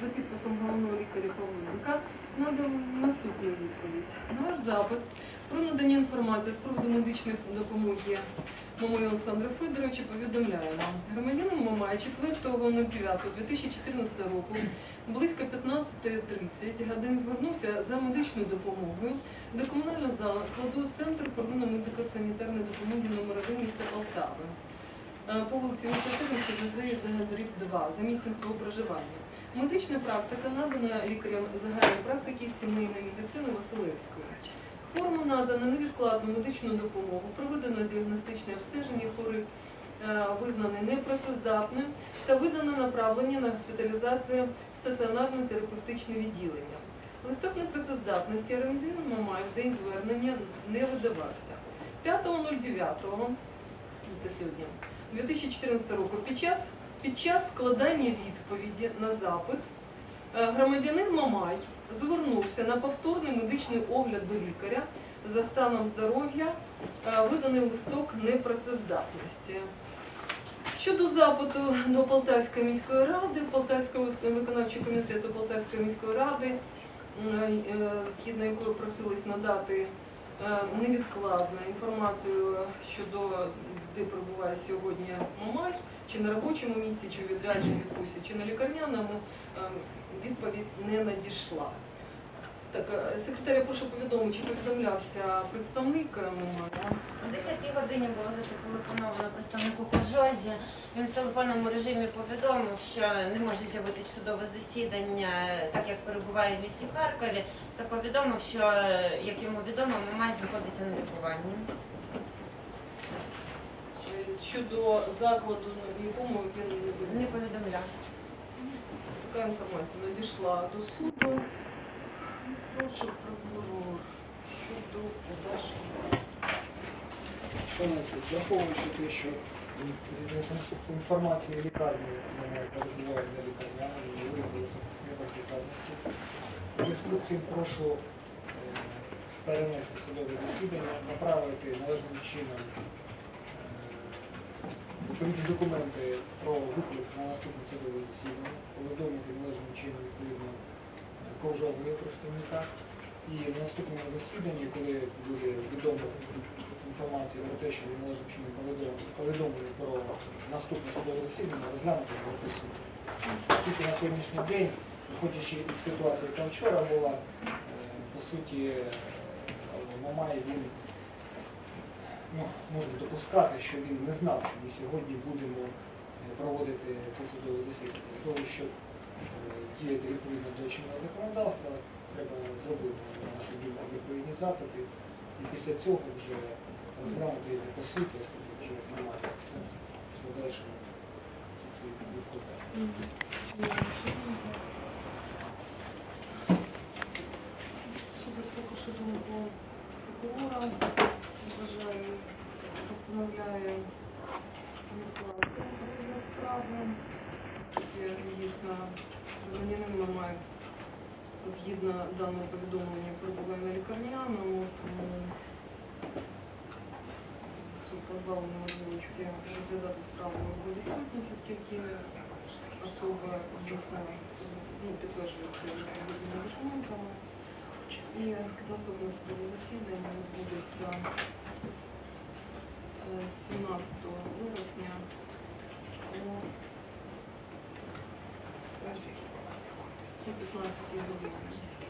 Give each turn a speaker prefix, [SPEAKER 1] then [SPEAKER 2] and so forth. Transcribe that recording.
[SPEAKER 1] за підписом головного лікаря Павленка надав наступну відповідь. На ваш запит про надання інформації з приводу медичної допомоги Мамою Олександра Федоровича повідомляємо. Громадянин Мамай 4.09.2014 року близько 15.30 годин звернувся за медичною допомогою до комунального закладу Центр первинної медико-санітарної допомоги номер 1 міста Полтави е, по вулиці Ініціативності дріб 2 за місцем свого проживання. Медична практика надана лікарям загальної практики сімейної медицини Василевської. Форму надано невідкладну медичну допомогу, проведено діагностичне обстеження хворих, е, визнаний непрацездатним та видано направлення на госпіталізацію в стаціонарне терапевтичне відділення. Листок непрацездатності громадянин Мамай в день звернення не видавався. 5.09 до сьогодні 2014 року під час, під час складання відповіді на запит е, громадянин Мамай звернувся на повторний медичний огляд до лікаря за станом здоров'я, е, виданий листок непрацездатності. Щодо запиту до Полтавської міської ради, Полтавського виконавчого комітету Полтавської міської ради, е, згідно якої просились надати е, інформація інформацію щодо де перебуває сьогодні Мамай, чи на робочому місці, чи у відрядженні відпустці, чи на лікарняному, е, відповідь не надійшла. Так, е, секретаря, я прошу повідомити, чи повідомлявся представник е, Мамая?
[SPEAKER 2] О 10 годині було зателефоновано представнику Кожозі. Він в телефонному режимі повідомив, що не може з'явитись судове засідання, так як перебуває в місті Харкові, та повідомив, що, як йому відомо, Мамай знаходиться на лікуванні.
[SPEAKER 1] Е, Щодо закладу, на якому він не
[SPEAKER 2] Не повідомляв.
[SPEAKER 1] Така інформація надійшла до суду. Прошу прокурор щодо подальшого.
[SPEAKER 3] Що носить? Враховуючи те, що інформацією лікарні, вона перебуває на лікарняному, не виявилися непрацездатності. У зв'язку з цим прошу е, перенести судове засідання, направити належним чином е, відповідні документи про виклик на наступне судове засідання, повідомити належним чином відповідно е, ковжового представника. І на наступному засіданні, коли буде відомо інформація про те, що він належним чином повідомлений повідомлений про наступне судове засідання, розглянути його присутні. Оскільки на сьогоднішній день, виходячи із ситуації, яка вчора була, е, по суті, е, Мамай він ну, можна допускати, що він не знав, що ми сьогодні будемо е, проводити це судове засідання. Для того, щоб діяти відповідно до чинного законодавства, треба зробити нашу думку відповідні запити, і після цього вже його по суті, оскільки вже немає сенсу з подальшим
[SPEAKER 1] заслухавши думку прокурора, вважає, постановляє відкласти розгляд Тоді дійсно громадянин Мамай згідно даного повідомлення перебуває на лікарняному, тому суд позбавлений можливості розглядати справу в відсутність, оскільки особа дійсно ну, підтверджується документами. І наступне судове засідання відбудеться е, 17 вересня о о 15 годині.